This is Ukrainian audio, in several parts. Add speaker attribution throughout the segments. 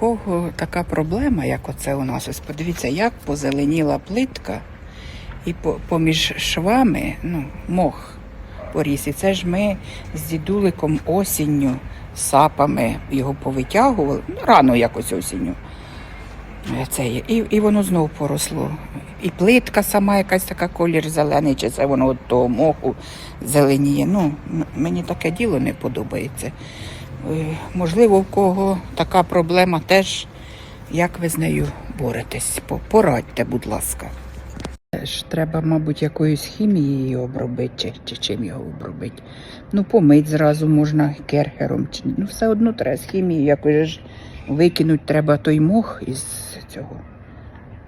Speaker 1: кого така проблема, як оце у нас, ось подивіться, як позеленіла плитка, і поміж швами ну, мох поріс. І це ж ми з дідуликом осінню сапами його повитягували, ну, рано якось осінню. Е, Це. І, і воно знов поросло. І плитка сама якась така колір зелений, чи це воно от того моху зеленіє. Ну, мені таке діло не подобається. Е, Можливо, в кого така проблема теж, як ви з нею боретесь. Порадьте, будь ласка. Ж треба, мабуть, якоюсь хімією обробити, чи, чи чим його обробити. Ну, помить зразу можна керхером. Чи, ну, все одно треба з хімією якось ж викинути треба той мох із цього.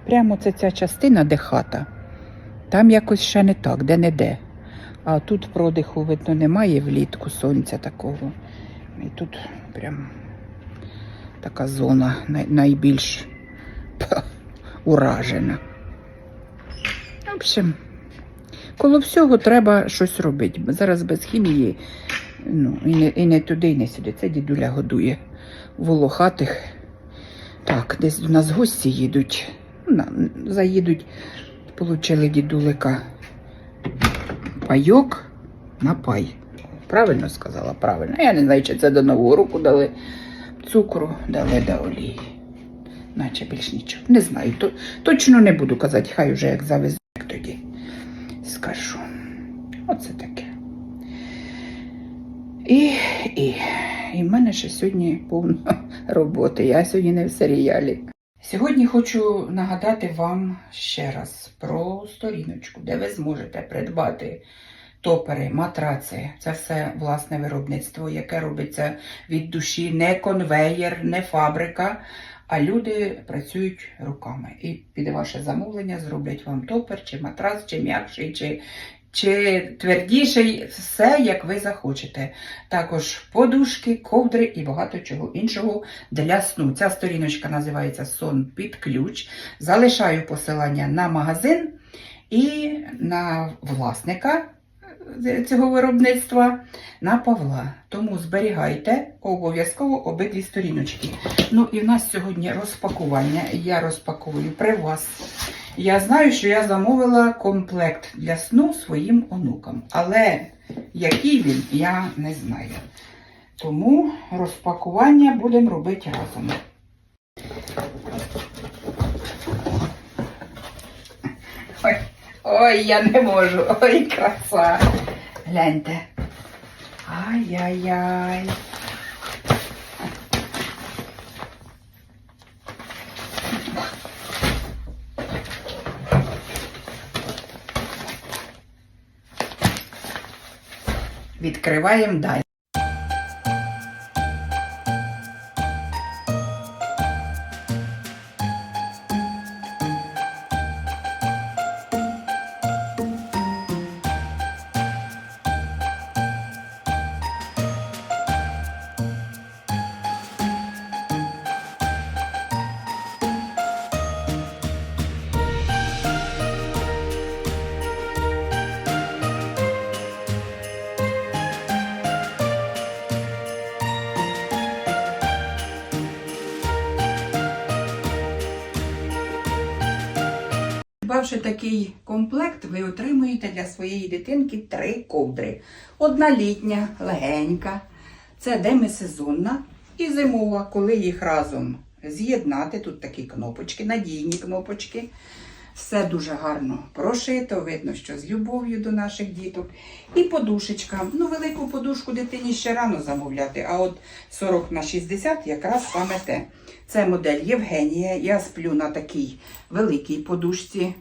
Speaker 1: Прямо це ця частина, де хата. Там якось ще не так, де не де. А тут продиху, видно, немає влітку сонця такого. І тут прям така зона най- найбільш уражена. В общем, коло всього треба щось робити. Зараз без хімії ну, і, не, і не туди, і не сюди. Це дідуля годує волохатих. Так, десь до нас гості їдуть. Заїдуть, получили дідулика пайок на пай. Правильно сказала? Правильно. Я не знаю, чи це до Нового року дали цукру, дали до олії. Наче більш нічого. Не знаю. То, точно не буду казати, хай уже як завезе, як тоді скажу. Оце таке. І, і, і в мене ще сьогодні повно роботи. Я сьогодні не в серіалі. Сьогодні хочу нагадати вам ще раз про сторіночку, де ви зможете придбати топери, матраци. Це все власне виробництво, яке робиться від душі, не конвеєр, не фабрика. А люди працюють руками. І під ваше замовлення зроблять вам топер, чи матрас, чи м'якший, чи, чи твердіший, все як ви захочете. Також подушки, ковдри і багато чого іншого для сну. Ця сторіночка називається Сон під ключ. Залишаю посилання на магазин і на власника цього виробництва на Павла. Тому зберігайте обов'язково обидві сторіночки. Ну і в нас сьогодні розпакування. Я розпаковую при вас. Я знаю, що я замовила комплект для сну своїм онукам. Але який він, я не знаю. Тому розпакування будемо робити разом. Ой, ой, я не можу. Ой, краса. Гляньте. Ай-яй-яй. Відкриваємо далі. Придбавши такий комплект, ви отримуєте для своєї дитинки три ковдри. Одна літня, легенька, це демисезонна і зимова, коли їх разом з'єднати. Тут такі кнопочки, надійні кнопочки. Все дуже гарно прошито, видно, що з любов'ю до наших діток. І подушечка. Ну, велику подушку дитині ще рано замовляти, а от 40 на 60 якраз саме те. Це модель Євгенія. Я сплю на такій великій подушці.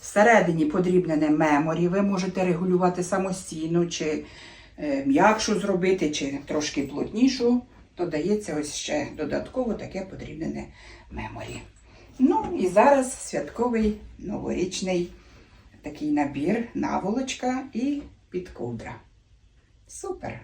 Speaker 1: Всередині подрібнене меморі. Ви можете регулювати самостійно, чи е, м'якшу зробити, чи трошки плотнішу. Додається ось ще додатково таке подрібнене меморі. Ну і зараз святковий новорічний такий набір, наволочка і підковдра. Супер!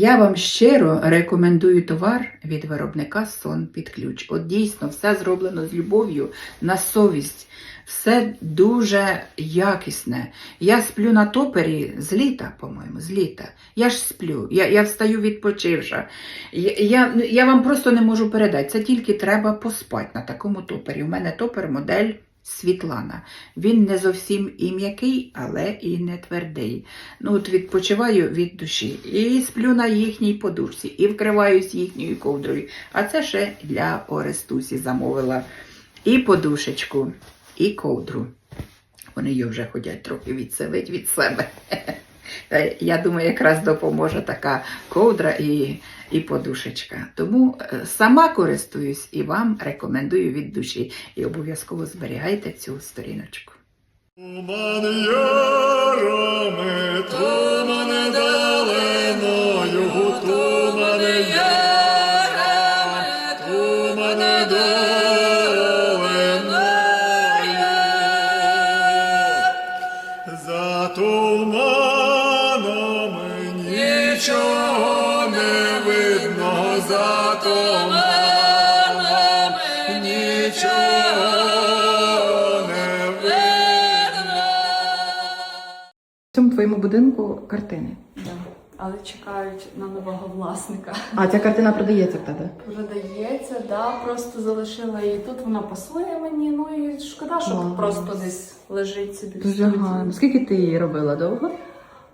Speaker 1: Я вам щиро рекомендую товар від виробника Сон під ключ. От дійсно все зроблено з любов'ю на совість. Все дуже якісне. Я сплю на топері з літа, по-моєму, з літа. Я ж сплю, я, я встаю відпочивша. Я, я, я вам просто не можу передати. Це тільки треба поспати на такому топері. У мене топер модель Світлана. Він не зовсім і м'який, але і не твердий. Ну, от відпочиваю від душі. І сплю на їхній подушці, і вкриваюсь їхньою ковдрою. А це ще для Орестусі замовила і подушечку, і ковдру. Вони її вже ходять трохи відселить від себе. Е, Я думаю, якраз допоможе така ковдра і, і подушечка. Тому е, сама користуюсь і вам рекомендую від душі. І обов'язково зберігайте цю сторіночку.
Speaker 2: Туман далиною,
Speaker 3: твоєму будинку картини.
Speaker 4: Да. Але чекають на нового власника.
Speaker 3: А ця картина продається в тебе?
Speaker 4: Продається, да, просто залишила її тут. Вона пасує мені. Ну і шкода, що
Speaker 3: Ага.
Speaker 4: просто десь лежить собі.
Speaker 3: Дуже гарно. Скільки ти її робила довго?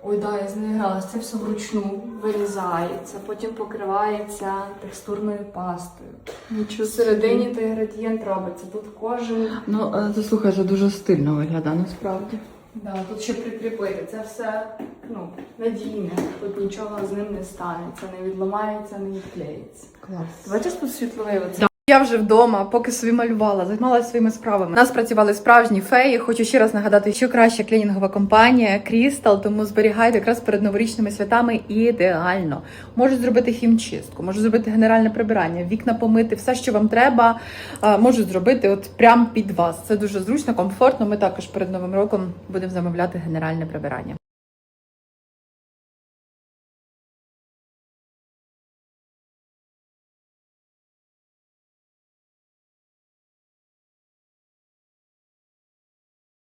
Speaker 4: Ой, да, я з нею гралася. Це все вручну вирізається, потім покривається текстурною пастою.
Speaker 3: Нічого.
Speaker 4: Всередині той градієнт робиться. Тут кожен.
Speaker 3: Ну, це слухай, це дуже стильно виглядає насправді.
Speaker 4: Да, тут ще прикріпити. Це все ну, надійне. Тут нічого з ним не станеться, не відламається, не відклеїться.
Speaker 3: Клас.
Speaker 4: Бачиш тут світловий оце?
Speaker 5: Я вже вдома, поки собі малювала, займалася своїми справами. У нас працювали справжні феї. Хочу ще раз нагадати, що краща клінінгова компанія Крістал, тому зберігайте якраз перед новорічними святами ідеально. Можуть зробити хімчистку, можуть зробити генеральне прибирання, вікна помити, все, що вам треба, можуть зробити от прямо під вас. Це дуже зручно, комфортно. Ми також перед новим роком будемо замовляти генеральне прибирання.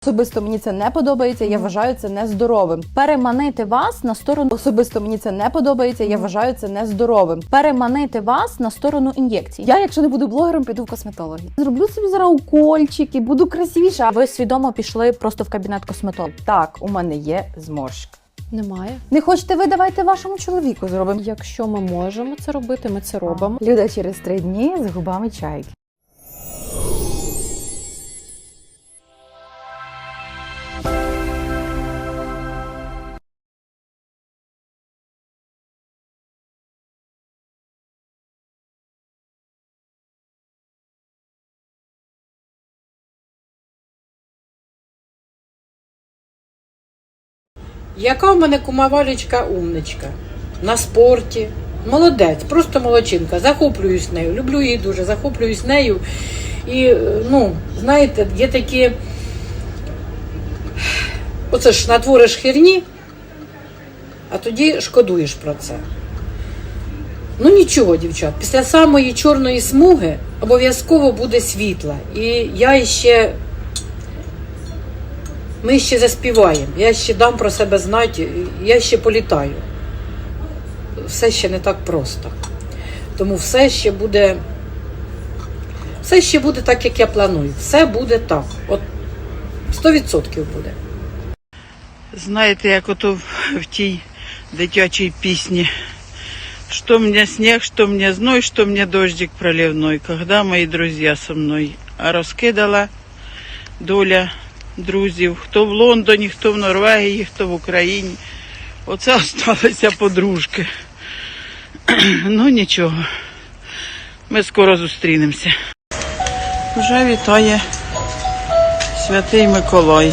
Speaker 6: Особисто мені це не подобається. Я вважаю це нездоровим. Переманити вас на сторону особисто мені це не подобається. Я вважаю це нездоровим. Переманити вас на сторону ін'єкцій. Я, якщо не буду блогером, піду в косметологію. Зроблю собі зараз укольчики, буду красивіша. Ви свідомо пішли просто в кабінет косметолога. Так, у мене є зморшка.
Speaker 7: Немає.
Speaker 6: Не хочете ви давайте вашому чоловіку зробимо.
Speaker 7: Якщо ми можемо це робити, ми це робимо.
Speaker 6: Люда через три дні з губами чайки.
Speaker 8: Яка в мене кума Валічка умничка на спорті. Молодець, просто молодчинка. Захоплююсь нею. Люблю її дуже, захоплююсь нею. І, е, ну, знаєте, є такі. Оце ж натвориш херні, а тоді шкодуєш про це. Ну нічого, дівчат, після самої чорної смуги обов'язково буде світла. І я ще ми ще заспіваємо. Я ще дам про себе знати, я ще політаю. Все ще не так просто. Тому все ще буде. Все ще буде так, як я планую. Все буде так. От 100% буде.
Speaker 9: Знаєте, як ото в, тій дитячій пісні. Что мне снег, что мне зной, что мне дождик проливной, когда мои друзья со мною. Розкидала доля друзів, хто в Лондоні, хто в Норвегії, хто в Україні. Оце осталися подружки. ну нічого. Ми скоро зустрінемося. Вже вітає Святий Миколай.